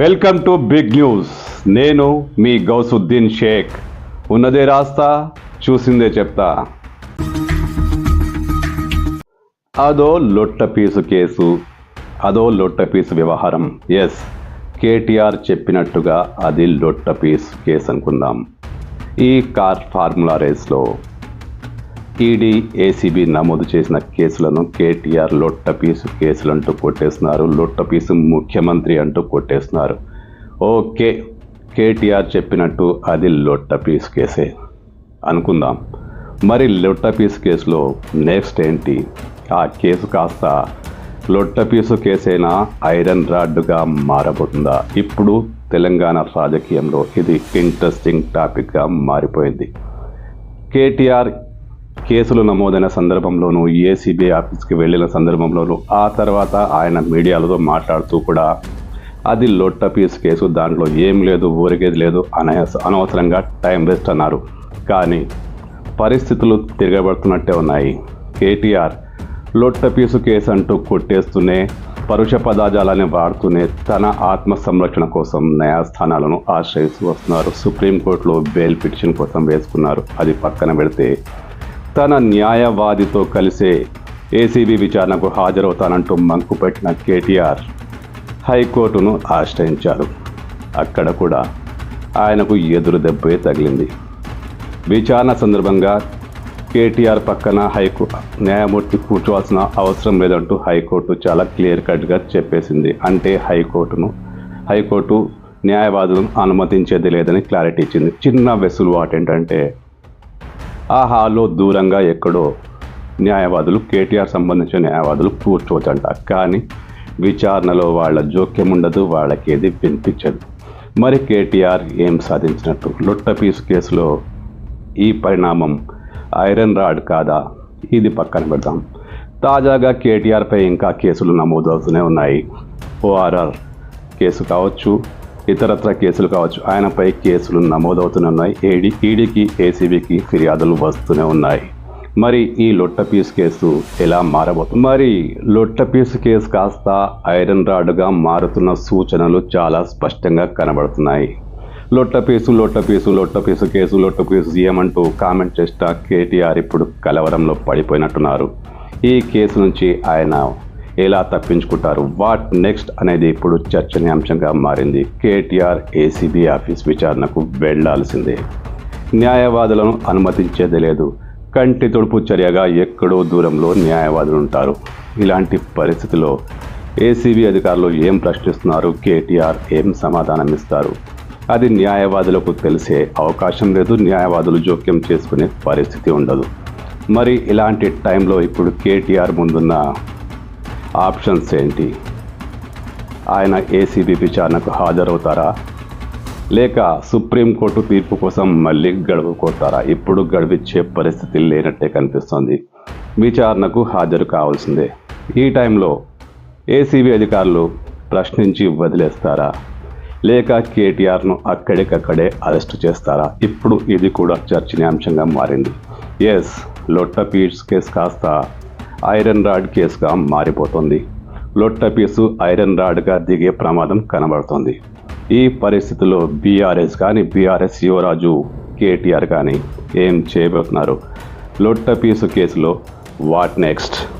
Welcome to big news. నేను మీ గౌసుద్దీన్ షేక్. ఉన్నదే రాస్తా చూసిందే చెప్తా. అదో లొట్ట పీసు కేసు అదో లొట్ట పీసు వ్యవహారం. ఎస్ కేటీఆర్ చెప్పినట్టుగా అది లొట్ట పీసు కేసు అనుకుందాం. ఈ కార్ ఫార్ములా రేస్లో ఈడీ ఏసీబీ నమోదు చేసిన కేసులను కేటీఆర్ లొట్ట పీసు కేసులు అంటూ కొట్టేస్తున్నారు లొట్ట పీసు ముఖ్యమంత్రి అంటూ కొట్టేస్తున్నారు. ఓకే కేటీఆర్ చెప్పినట్టు అది లొట్ట పీసు కేసే అనుకుందాం. మరి లొట్ట పీసు కేసులో నెక్స్ట్ ఏంటి? ఆ కేసు కాస్త లొట్ట పీసు కేసైనా ఐరన్ రాడ్డుగా మారబోతుందా? ఇప్పుడు తెలంగాణ రాజకీయంలో ఇది ఇంట్రెస్టింగ్ టాపిక్గా మారిపోయింది. కేటీఆర్ కేసులు నమోదైన సందర్భంలోనూ ఏసీబీ ఆఫీస్కి వెళ్ళిన సందర్భంలోనూ ఆ తర్వాత ఆయన మీడియాలతో మాట్లాడుతూ కూడా అది లొట్ట పీస్ కేసు దాంట్లో ఏం లేదు ఊరికేది లేదు అనే అనవసరంగా టైం వేస్ట్ అన్నారు. కానీ పరిస్థితులు తిరగబడుతున్నట్టే ఉన్నాయి. కేటీఆర్ లొట్ట పీసు కేసు అంటూ కొట్టేస్తూనే పరుష పదాజాలాన్ని వాడుతూనే తన ఆత్మ సంరక్షణ కోసం న్యాయస్థానాలను ఆశ్రయిస్తూ వస్తున్నారు. సుప్రీంకోర్టులో బెయిల్ పిటిషన్ కోసం వేసుకున్నారు. అది పక్కన పెడితే తన న్యాయవాదితో కలిసే ఏసీబీ విచారణకు హాజరవుతానంటూ మంకు పెట్టిన కేటీఆర్ హైకోర్టును ఆశ్రయించారు అక్కడ కూడా ఆయనకు ఎదురు దెబ్బే తగిలింది. విచారణ సందర్భంగా కేటీఆర్ పక్కన హైకో న్యాయమూర్తి కూర్చోవాల్సిన అవసరం లేదంటూ హైకోర్టు చాలా క్లియర్ కట్గా చెప్పేసింది. అంటే హైకోర్టును హైకోర్టు న్యాయవాదులను అనుమతించేది లేదని క్లారిటీ ఇచ్చింది. చిన్న వెసులుబాటు ఏంటంటే ఆ హాల్లో దూరంగా ఎక్కడో న్యాయవాదులు కేటీఆర్ సంబంధించిన న్యాయవాదులు కూర్చోవచ్చంట. కానీ విచారణలో వాళ్ళ జోక్యం ఉండదు వాళ్ళకి ఏది వినిపించదు. మరి కేటీఆర్ ఏం సాధించినట్టు? లొట్ట కేసులో ఈ పరిణామం ఐరన్ రాడ్ కాదా? ఇది పక్కన పెడదాం. తాజాగా కేటీఆర్పై ఇంకా కేసులు నమోదవుతూనే ఉన్నాయి. ఓఆర్ఆర్ కేసు కావచ్చు ఇతరత్ర కేసులు కావచ్చు. ఆయనపై కేసులు నమోదవుతూనే ఉన్నాయి. ఏడీ ఈడీకి ఏసీబీకి ఫిర్యాదులు వస్తూనే ఉన్నాయి. మరి ఈ లొట్ట పీస్ కేసు ఎలా మారబోతుంది? మరి లొట్ట పీస్ కేసు కాస్త ఐరన్ రాడ్గా మారుతున్న సూచనలు చాలా స్పష్టంగా కనబడుతున్నాయి. లొట్ట పీసు లొట్ట పీసు లొట్ట పీసు కేసు లొట్ట పీసు ఏమంటూ కామెంట్ చేస్తా కేటీఆర్ ఇప్పుడు కలవరంలో పడిపోయినట్టున్నారు. ఈ కేసు నుంచి ఆయన ఎలా తప్పించుకుంటారు? వాట్ నెక్స్ట్ అనేది ఇప్పుడు చర్చనీయాంశంగా మారింది. కేటీఆర్ ఏసీబీ ఆఫీస్ విచారణకు వెళ్ళాల్సిందే. న్యాయవాదులను అనుమతించేది లేదు. కంటి తుడుపు చర్యగా ఎక్కడో దూరంలో న్యాయవాదులు ఉంటారు ఇలాంటి పరిస్థితిలో ఏసీబీ అధికారులు ఏం ప్రశ్నిస్తున్నారు? కేటీఆర్ ఏం సమాధానం ఇస్తారు అది న్యాయవాదులకు తెలిసే అవకాశం లేదు. న్యాయవాదులు జోక్యం చేసుకునే పరిస్థితి ఉండదు. మరి ఇలాంటి టైంలో ఇప్పుడు కేటీఆర్ ముందున్న ఆప్షన్స్ ఏంటి? ఆయన ఏసీబీ విచారణకు హాజరవుతారా? లేక సుప్రీంకోర్టు తీర్పు కోసం మళ్ళీ గడువుకోతారా ఇప్పుడు గడువిచ్చే పరిస్థితి లేనట్టే కనిపిస్తోంది. విచారణకు హాజరు కావాల్సిందే. ఈ టైంలో ఏసీబీ అధికారులు ప్రశ్నించి వదిలేస్తారా? లేక కేటీఆర్ను అక్కడికక్కడే అరెస్ట్ చేస్తారా? ఇప్పుడు ఇది కూడా చర్చనీయాంశంగా మారింది. ఎస్ లొట్ట పీట్స్ కేసు కాస్త ఐరన్ రాడ్ కేసుగా మారిపోతుంది. లొట్ట పీసు ఐరన్ రాడ్గా దిగే ప్రమాదం కనబడుతుంది. ఈ పరిస్థితుల్లో బీఆర్ఎస్ కానీ బీఆర్ఎస్ యువరాజు కేటీఆర్ కానీ ఏం చేయబోతున్నారు? లొట్ట పీసు కేసులో వాట్ నెక్స్ట్?